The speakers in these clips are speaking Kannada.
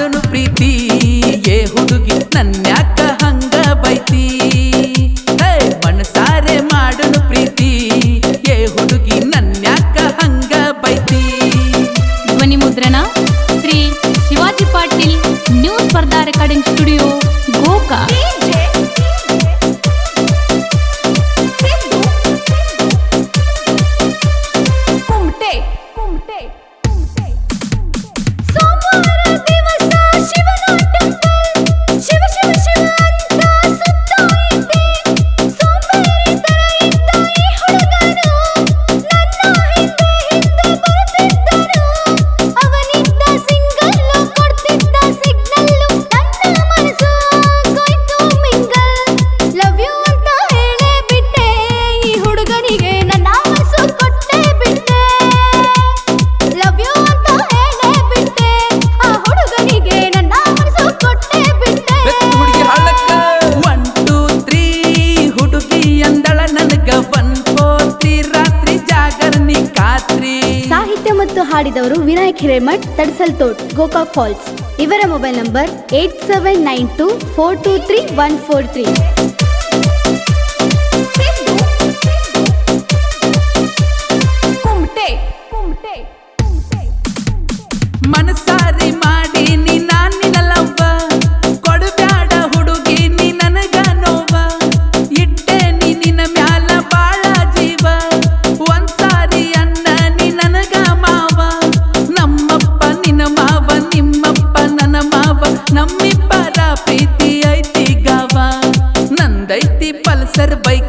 ಮಾಡುನು ಪ್ರೀತಿ, ಏ ಹುಡುಗಿ ನನ್ಯಾಕ ಹಂಗ ಬೈತಿ? ಮನಸಾರೆ ಮಾಡುನು ಪ್ರೀತಿ, ಏ ಹುಡುಗಿ ನನ್ಯಾಕ ಹಂಗ ಬೈತಿ? ಧ್ವನಿ ಮುದ್ರಣ, ಶ್ರೀ ಶಿವಾಜಿ ಪಾಟೀಲ್ ನ್ಯೂಸ್ ಸ್ಪರ್ಧಾ ರೆಕಾರ್ಡಿಂಗ್ ಸ್ಟುಡಿಯೋ ಗೋಕಾ ಹಾಡಿದವರು ವಿನಾಯಕ್ ಹಿರೇಮಠ್, ತಡಸಲ್ತೋಟ್, ಗೋಕಾಕ್ ಫಾಲ್ಸ್. ಇವರ mobile number eight seven nine two four two three one four three. Sir bike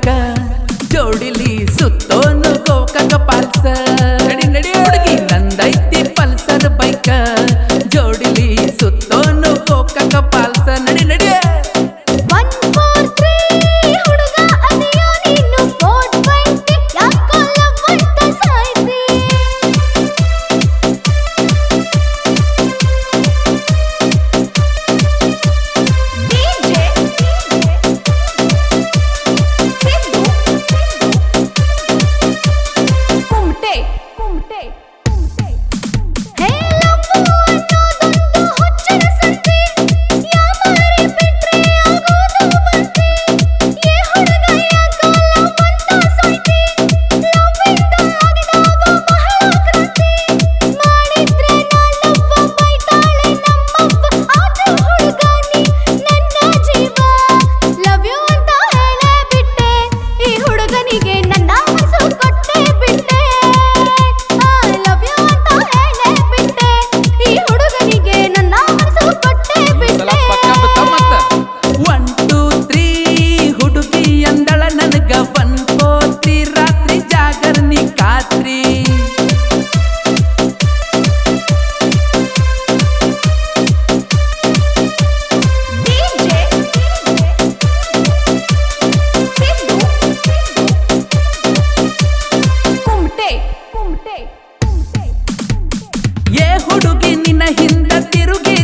ಏ ಹುಡುಗಿ ನಿನ್ನ ಹಿಂದ ತಿರುಗಿ.